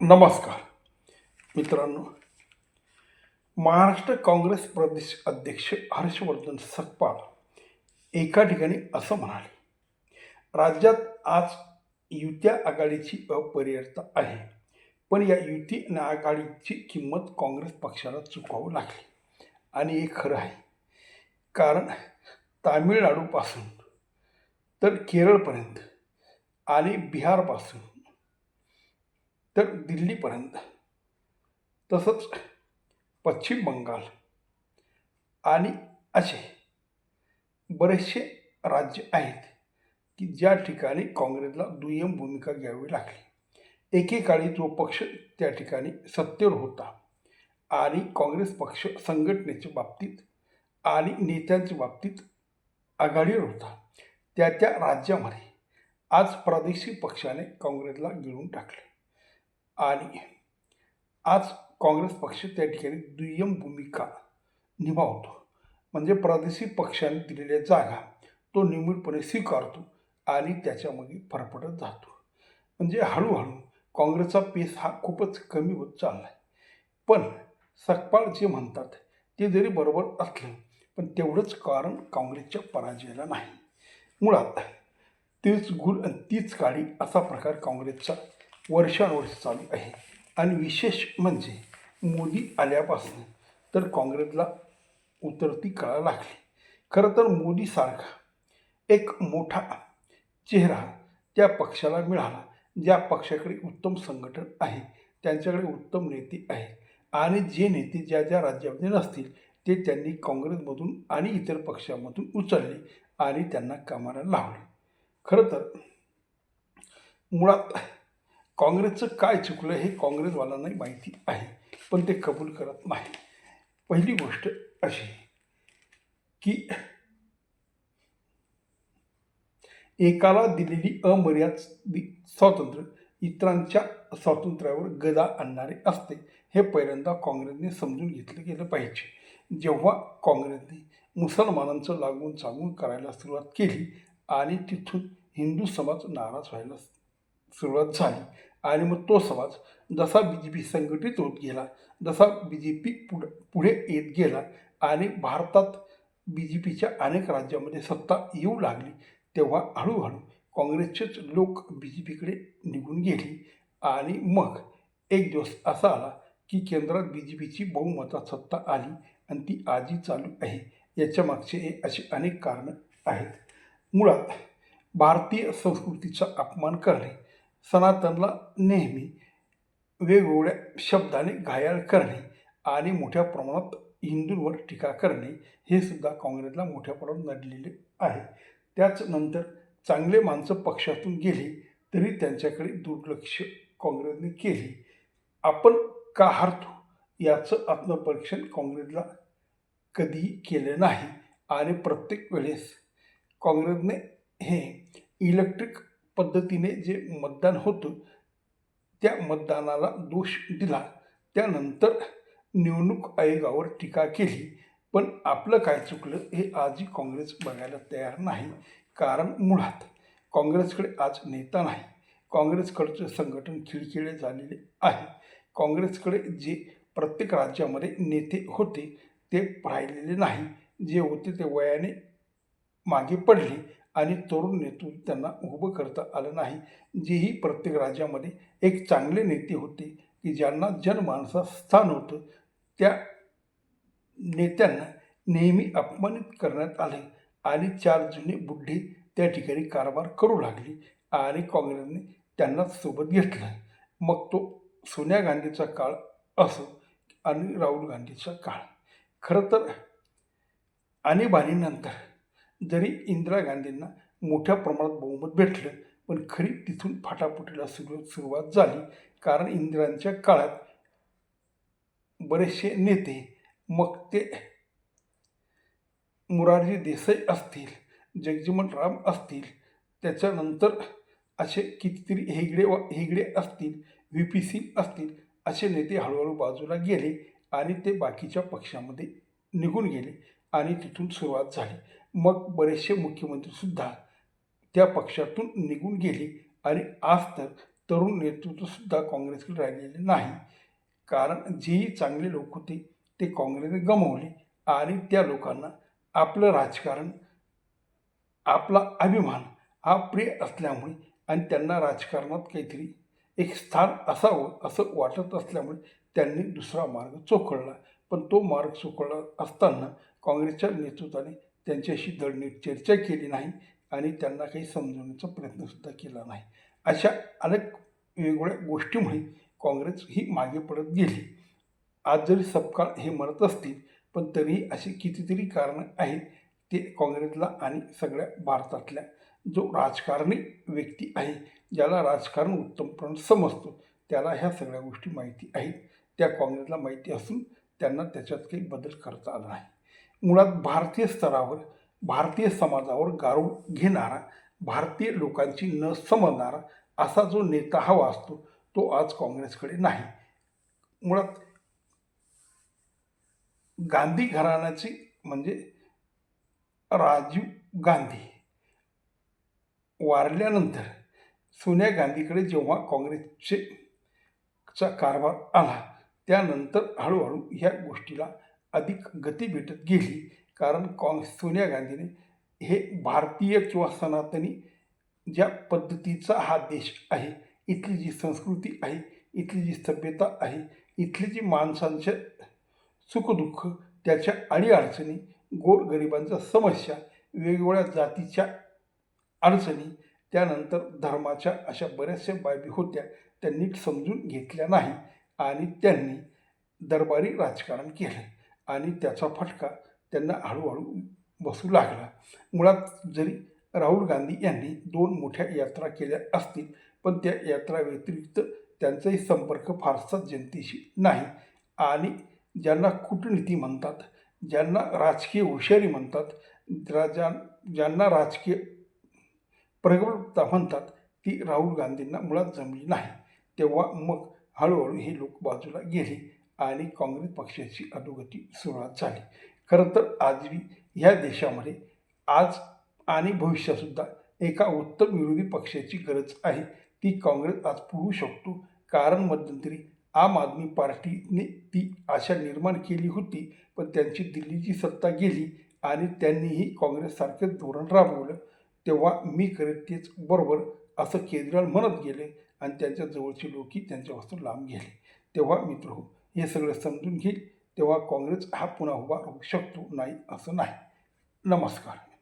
नमस्कार. मित्रांनो महाराष्ट्र काँग्रेस प्रदेश अध्यक्ष हर्षवर्धन सकपाळ एका ठिकाणी असं म्हणाले राज्यात आज युत्या आघाडीची अपरियता आहे पण या युती आणि आघाडीची किंमत काँग्रेस पक्षाला चुकावं लागली. आणि हे खरं आहे. कारण तामिळनाडूपासून तर केरळपर्यंत आणि बिहारपासून तर दिल्लीपर्यंत. तसंच पश्चिम बंगाल आणि असे बरेचसे राज्य आहेत की ज्या ठिकाणी काँग्रेसला दुय्यम भूमिका घ्यावी लागली. एकेकाळी जो पक्ष त्या ठिकाणी सत्तेवर होता आणि काँग्रेस पक्ष संघटनेच्या बाबतीत आणि नेत्यांच्या बाबतीत आघाडीवर होता. त्या त्या राज्यामध्ये आज प्रादेशिक पक्षाने काँग्रेसला गिळून टाकले. आणि आज काँग्रेस पक्ष त्या ठिकाणी दुय्यम भूमिका निभावतो. म्हणजे प्रादेशिक पक्षाने दिलेल्या जागा तो नियमितपणे स्वीकारतो आणि त्याच्यामध्ये फरफटत जातो. म्हणजे हळूहळू काँग्रेसचा पेस हा खूपच कमी होत चालला आहे पण सकपाळ जे म्हणतात ते जरी बरोबर असलं पण तेवढंच कारण काँग्रेसच्या पराजयाला नाही. मुळात तीच गुल आणि तीच काळी असा प्रकार काँग्रेसचा वर्षानुवर्ष चालू आहे. आणि विशेष म्हणजे मोदी आल्यापासून तर काँग्रेसला उतरती कळा लागली. खरं तर मोदीसारखा एक मोठा चेहरा त्या पक्षाला मिळाला. ज्या पक्षाकडे उत्तम संघटन आहे त्यांच्याकडे उत्तम नेते आहे आणि जे नेते ज्या ज्या राज्यामध्ये नसतील ते त्यांनी काँग्रेसमधून आणि इतर पक्षामधून उचलले आणि त्यांना कामाला लावले. खरं तर मुळात काँग्रेसचं काय चुकलं हे काँग्रेसवाल्यांनाही माहिती आहे पण ते कबूल करत नाही. पहिली गोष्ट अशी की एकाला दिलेली अमर्याद स्वातंत्र्य इतरांच्या स्वातंत्र्यावर गदा आणणारे असते हे पहिल्यांदा काँग्रेसने समजून घेतलं गेलं पाहिजे. जेव्हा काँग्रेसने मुसलमानांचं लागून चांगून करायला सुरुवात केली आणि तिथून हिंदू समाज नाराज व्हायला सुरुवात झाली आणि मग तो समाज जसा बी जे पी संघटित होत गेला जसा बी जे पी पुढ पुढे येत गेला आणि भारतात बी जे पीच्या अनेक राज्यामध्ये सत्ता येऊ लागली तेव्हा हळूहळू काँग्रेसचेच लोक बी जे पीकडे निघून गेली आणि मग एक दिवस असा आला की केंद्रात बी जे पीची बहुमतात सत्ता आली आणि ती आजही चालू आहे याच्या मागचे अशी असे अनेक कारणं आहेत. मुळात भारतीय संस्कृतीचा अपमान करणे सनातनला नेहमी वेगवेगळ्या शब्दाने घायाळ करणे आणि मोठ्या प्रमाणात हिंदूंवर टीका करणे हे सुद्धा काँग्रेसला मोठ्या प्रमाणात नडलेले आहे. त्याचनंतर चांगले माणसं पक्षातून गेली तरी त्यांच्याकडे दुर्लक्ष काँग्रेसने केले. आपण का हारतो? याचं आत्मपरीक्षण काँग्रेसला कधीही केलं नाही आणि प्रत्येक वेळेस काँग्रेसने हे इलेक्ट्रिक पद्धतीने जे मतदान होतं त्या मतदानाला दोष दिला. त्यानंतर निवडणूक आयोगावर टीका केली. पण आपलं काय चुकलं हे आजही काँग्रेस बघायला तयार नाही. कारण मुळात काँग्रेसकडे आज नेता नाही. काँग्रेसकडचं संघटन खिळखिळे झालेले आहे. काँग्रेसकडे जे प्रत्येक राज्यामध्ये नेते होते ते राहिलेले नाही. जे होते ते वयाने मागे पडले. आणि तरुण नेतृत्व त्यांना उभं करता आलं नाही. जेही प्रत्येक राज्यामध्ये एक चांगले नेते होते की ज्यांना जनमानसात स्थान होतं त्या नेत्यांना नेहमी अपमानित करण्यात आले आणि चार जुने बुड्ढे त्या ठिकाणी कारभार करू लागले आणि काँग्रेसने त्यांना सोबत घेतलं. मग तो सोनिया गांधीचा काळ असो आणि राहुल गांधीचा काळ. खरं तर आणीबाणीनंतर जरी इंदिरा गांधींना मोठ्या प्रमाणात बहुमत भेटलं पण खरी तिथून फाटाफुटीला सुरू सुरुवात झाली. कारण इंदिरांच्या काळात बरेचसे नेते मग ते मुरारजी देसाई असतील जगजीवन राम असतील त्याच्यानंतर असे कितीतरी हेगडे व हेगडे असतील व्ही पी सिंग असतील असे नेते हळूहळू बाजूला गेले आणि ते बाकीच्या पक्षामध्ये निघून गेले. आणि तिथून सुरुवात झाली. मग बरेचसे मुख्यमंत्रीसुद्धा त्या पक्षातून निघून गेले आणि आज तर तरुण नेतृत्वसुद्धा काँग्रेसकडे राहिलेले नाही. कारण जेही चांगले लोक होते ते काँग्रेसने गमावले आणि त्या लोकांना आपलं राजकारण आपला अभिमान हा प्रिय असल्यामुळे आणि त्यांना राजकारणात काहीतरी एक स्थान असावं असं वाटत असल्यामुळे त्यांनी दुसरा मार्ग चोखळला. पण तो मार्ग चोखळला असताना काँग्रेसच्या नेतृत्वाने त्यांच्याशी दळणीट चर्चा केली नाही आणि त्यांना काही समजवण्याचा प्रयत्नसुद्धा केला नाही. अशा अनेक वेगवेगळ्या गोष्टीमुळे काँग्रेस ही मागे पडत गेली. आज जरी सपकाळ हे म्हणत असतील पण तरीही अशी कितीतरी कारणं आहेत ते काँग्रेसला आणि सगळ्या भारतातल्या जो राजकारणी व्यक्ती आहे ज्याला राजकारण उत्तमपणे समजतो त्याला ह्या सगळ्या गोष्टी माहिती आहेत. त्या काँग्रेसला माहिती असून त्यांना त्याच्यात काही बदल करता आला नाही. मुळात भारतीय स्तरावर भारतीय समाजावर गारूड घेणारा भारतीय लोकांची न समजणारा असा जो नेता हवा असतो तो आज काँग्रेसकडे नाही. मुळात गांधी घराण्याची म्हणजे राजीव गांधी वारल्यानंतर सोनिया गांधीकडे जेव्हा काँग्रेसचे चा कारभार आला त्यानंतर हळूहळू ह्या गोष्टीला अधिक गती भेटत गेली. कारण काँग सोनिया गांधीने हे भारतीय किंवा सनातनी ज्या पद्धतीचा हा देश आहे इथली जी संस्कृती आहे इथली जी सभ्यता आहे इथली जी माणसांच्या सुखदुःख त्याच्या अडीअडचणी गोरगरिबांच्या समस्या वेगवेगळ्या जातीच्या अडचणी त्यानंतर धर्माच्या अशा बऱ्याचशा बाबी होत्या त्या नीट समजून घेतल्या नाही आणि त्यांनी दरबारी राजकारण केलं. आणि त्याचा फटका त्यांना हळूहळू बसू लागला. मुळात जरी राहुल गांधी यांनी दोन मोठ्या यात्रा केल्या असतील पण त्या यात्रा व्यतिरिक्त त्यांचाही संपर्क फारसा जनतेशी नाही. आणि ज्यांना कूटनीती म्हणतात ज्यांना राजकीय हुशारी म्हणतात राजा ज्यांना राजकीय प्रगल्भता म्हणतात ती राहुल गांधींना मुळात जमली नाही. तेव्हा मग हळूहळू हे लोक बाजूला गेले. आणि काँग्रेस पक्षाची अधोगती सुरुवात झाली. खरं तर आजही ह्या देशामध्ये आज आणि भविष्यातसुद्धा एका उत्तम विरोधी पक्षाची गरज आहे. ती काँग्रेस आज पुरू शकतो. कारण मध्यंतरी आम आदमी पार्टीने ती आशा निर्माण केली होती पण त्यांची दिल्लीची सत्ता गेली आणि त्यांनीही काँग्रेससारखेच धोरण राबवलं. तेव्हा मी करेत तेच बरोबर असं केजरीवाल म्हणत गेले आणि त्यांच्या जवळचे लोकही त्यांच्यापासून लांब गेले. तेव्हा मित्र हो हे सगळं समजून घेईल. तेव्हा काँग्रेस हा पुन्हा उभा राहू शकतो नाही असं नाही. नमस्कार.